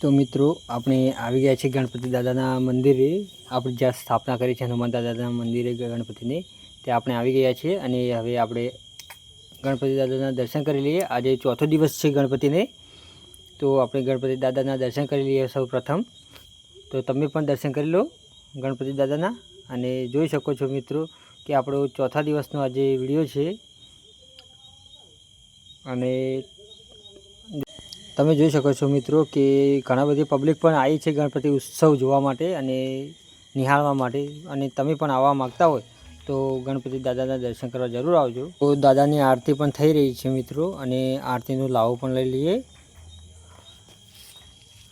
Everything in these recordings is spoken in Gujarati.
તો મિત્રો, આપણે આવી ગયા છીએ ગણપતિ દાદાના મંદિરે. આપણે જ્યાં સ્થાપના કરી છે હનુમાન દાદાના મંદિરે ગણપતિને, ત્યાં આપણે આવી ગયા છીએ અને હવે આપણે ગણપતિ દાદાના દર્શન કરી લઈએ. આજે ચોથો દિવસ છે ગણપતિને. તો આપણે ગણપતિ દાદાના દર્શન કરી લઈએ સૌ તો તમે પણ દર્શન કરી લો ગણપતિ દાદાના. અને જોઈ શકો છો મિત્રો કે આપણો ચોથા દિવસનો આજે વીડિયો છે. અને તમે જોઈ શકો છો મિત્રો કે ઘણા બધી પબ્લિક પણ આવી છે ગણપતિ ઉત્સવ જોવા માટે અને નિહાળવા માટે. અને તમે પણ આવવા માગતા હોય તો ગણપતિ દાદાના દર્શન કરવા જરૂર આવજો. તો દાદાની આરતી પણ થઈ રહી છે મિત્રો અને આરતીનો લાવો પણ લઈ લઈએ.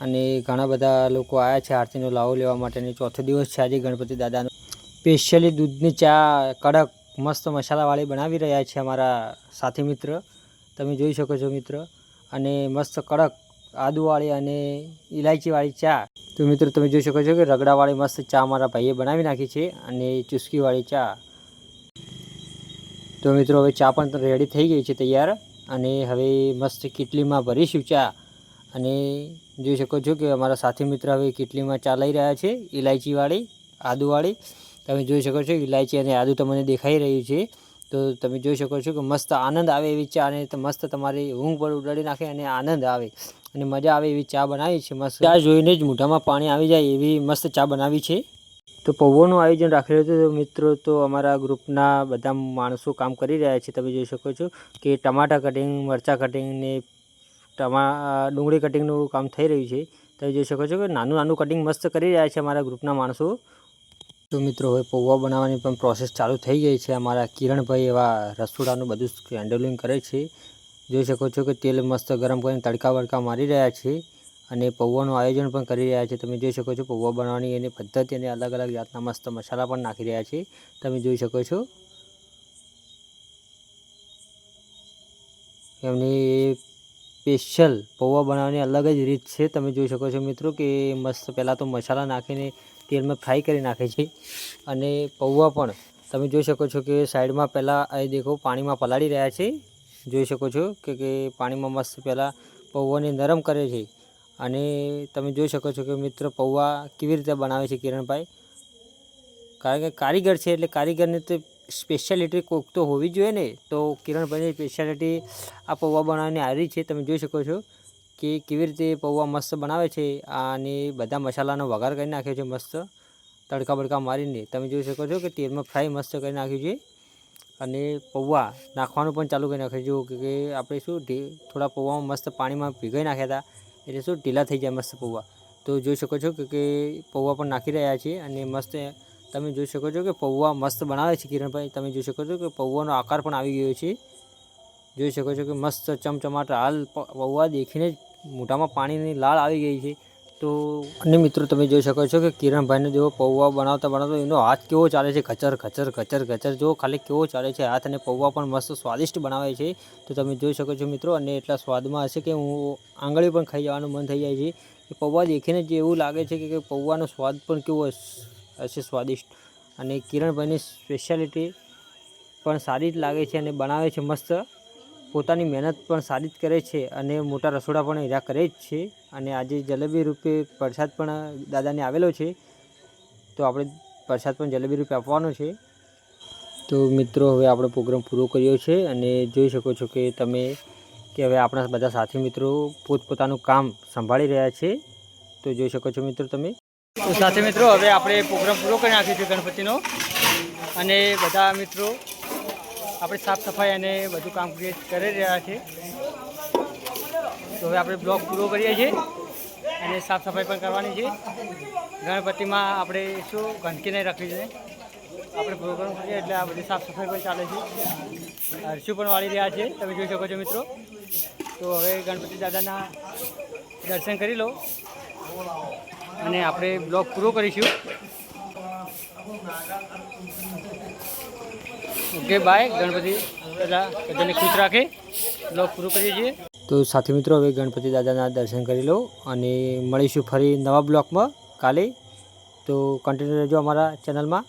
અને ઘણા બધા લોકો આવ્યા છે આરતીનો લાવો લેવા માટે અને ચોથો દિવસ છે આજે ગણપતિ દાદાનો. સ્પેશિયલી દૂધની ચા, કડક, મસ્ત મસાલાવાળી બનાવી રહ્યા છે અમારા સાથી મિત્ર. તમે જોઈ શકો છો મિત્ર. અને મસ્ત કડક આદુવાળી અને ઇલાયચીવાળી ચા. તો મિત્રો, તમે જોઈ શકો છો કે રગડાવાળી મસ્ત ચા મારા ભાઈએ બનાવી નાખી છે અને ચુસ્કીવાળી ચા. તો મિત્રો, હવે ચા પણ રેડી થઈ ગઈ છે તૈયાર અને હવે મસ્ત કીટલીમાં ભરીશું ચા. અને જોઈ શકો છો કે અમારા સાથી મિત્ર હવે કિટલીમાં ચા લઈ રહ્યા છે ઇલાયચીવાળી આદુવાળી. તમે જોઈ શકો છો ઇલાયચી અને આદુ તમને દેખાઈ રહ્યું છે. તો તમે જોઈ શકો છો કે મસ્ત આનંદ આવે એવી ચા અને મસ્ત તમારી ઊંઘ પર ઉડાડી નાખે અને આનંદ આવે. અને મજા આવે એવી ચા બનાવી છે મસ્ત. ચા જોઈને જ મોઢામાં પાણી આવી જાય એવી મસ્ત ચા બનાવી છે. તો પૌવાનું આયોજન રાખેલું હતું તો મિત્રો તો અમારા ગ્રુપના બધા માણસો કામ કરી રહ્યા છે. તમે જોઈ શકો છો કે ટમાટા કટિંગ મરચાં કટિંગ ને ટમા ડુંગળી કટિંગનું કામ થઈ રહ્યું છે. તમે જોઈ શકો છો કે નાનું નાનું કટિંગ મસ્ત કરી રહ્યા છે અમારા ગ્રુપના માણસો. તો મિત્રો, હવે પૌવા બનાવવાની પણ પ્રોસેસ ચાલુ થઈ ગઈ છે. અમારા કિરણભાઈ એવા રસોડાનું બધું હેન્ડલિંગ કરે છે. જોઈ શકો છો કે તેલ મસ્ત ગરમ કરીને તડકા વડકા મારી રહ્યા છે અને પૌવાનું આયોજન પણ કરી રહ્યા છે. તમે જોઈ શકો છો પૌવા બનાવવાની એની પદ્ધતિ અને અલગ અલગ જાતના મસ્ત મસાલા પણ નાખી રહ્યા છે. તમે જોઈ શકો છો. એમની સ્પેશિયલ પૌવા બનાવવાની અલગ જ રીત છે. તમે જોઈ શકો છો મિત્રો કે મસ્ત પહેલાં તો મસાલા નાખીને તેલમાં ફ્રાય કરી નાખે છે અને પૌવા પણ તમે જોઈ શકો છો કે સાઈડમાં પહેલાં અહીં દેખો પાણીમાં પલાળી રહ્યા છે. જોઈ શકો છો કે કે પાણીમાં મસ્ત પહેલાં પૌવાને નરમ કરે છે અને તમે જોઈ શકો છો કે મિત્ર પૌવા કેવી રીતે બનાવે છે કિરણભાઈ? કારણ કે કારીગર છે એટલે કારીગરને તો સ્પેશિયાલિટી કોક તો હોવી જોઈએ ને? તો કિરણભાઈની સ્પેશિયાલિટી આ પૌવા બનાવવાની આવી છે, તમે જોઈ શકો છો કે કેવી રીતે પૌવા મસ્ત બનાવે છે અને બધા મસાલાનો વઘાર કરી નાખ્યો છે મસ્ત તડકા બડકા મારીને. તમે જોઈ શકો છો કે તેલમાં ફ્રાય મસ્ત કરી નાખ્યું છે અને પૌવા નાખવાનું પણ ચાલુ કરી નાખ્યું જો કે આપણે શું થોડા પૌવામાં મસ્ત પાણીમાં ભીગાઈ નાખ્યા હતા એટલે શું ઢીલા થઈ જાય મસ્ત પૌવા. તો જોઈ શકો છો કે કે પૌવા પણ નાખી રહ્યા છે અને મસ્ત તમે જોઈ શકો છો કે પૌવા મસ્ત બનાવે છે કિરણભાઈ. તમે જોઈ શકો છો કે પૌવાનો આકાર પણ આવી ગયો છે. જોઈ શકો છો કે મસ્ત ચમચમાટ હાલ પૌવા દેખીને જ મોઢામાં પાણીની લાળ આવી ગઈ છે. તો અને મિત્રો તમે જોઈ શકો છો કે કિરણભાઈને જેવો પૌવા બનાવતા બનાવતા એનો હાથ કેવો ચાલે છે? ખચર ખચર ખચર ખચર. જો ખાલી કેવો ચાલે છે હાથ અને પૌવા પણ મસ્ત સ્વાદિષ્ટ બનાવે છે. તો તમે જોઈ શકો છો મિત્રો અને એટલા સ્વાદમાં હશે કે હું આંગળી પણ ખાઈ જવાનું મન થઈ જાય છે. પૌવા દેખીને જ એવું લાગે છે કે કે પૌવાનો સ્વાદ પણ કેવો હશે સ્વાદિષ્ટ. અને કિરણભાઈની સ્પેશિયાલિટી પણ સારી જ લાગે છે અને બનાવે છે મસ્ત. પોતાની મહેનત પણ સારી જ કરે છે અને મોટા રસોડા પણ એરા કરે જ છે. અને આજે જલેબી રૂપે પ્રસાદ પણ દાદાને આવેલો છે. તો આપણે પ્રસાદ પણ જલેબી રૂપે આપવાનો છે. તો મિત્રો, હવે આપણો પ્રોગ્રામ પૂરો કર્યો છે અને જોઈ શકો છો કે તમે કે હવે આપણા બધા સાથી મિત્રો પોતપોતાનું કામ સંભાળી રહ્યા છે. તો જોઈ શકો છો મિત્રો તમે. તો સાથે મિત્રો, હવે આપણે પ્રોગ્રામ પૂરો કરી નાખ્યો છે ગણપતિનો. અને બધા મિત્રો, આપણે સાફ સફાઈ અને બધું કામ કરી રહ્યા છે તો હવે આપણે બ્લોગ પૂરો કરીએ છીએ અને સાફ સફાઈ પણ કરવાની છે. ગણપતિમાં આપણે શું ગંદકી નહીં રાખવી જોઈએ આપણે પ્રોગ્રામ કરીએ એટલે આ બધી સાફ સફાઈ પણ ચાલે છે. હરશું પણ વાળી રહ્યા છે. તમે જોઈ શકો છો મિત્રો. તો હવે ગણપતિ દાદાના દર્શન કરી લો. અને આપણે બ્લોગ પૂરો કરીશું. Okay, by. ગણપતિ દાદા ખુશ રાખે. બ્લોગ પૂરો કરીએ છીએ. તો સાથી મિત્રો, હવે ગણપતિ દાદાના દર્શન કરી લો અને મળીશું ફરી નવા બ્લોગમાં કાલે. તો કન્ટિન્યુ રહેજો અમારા ચેનલમાં.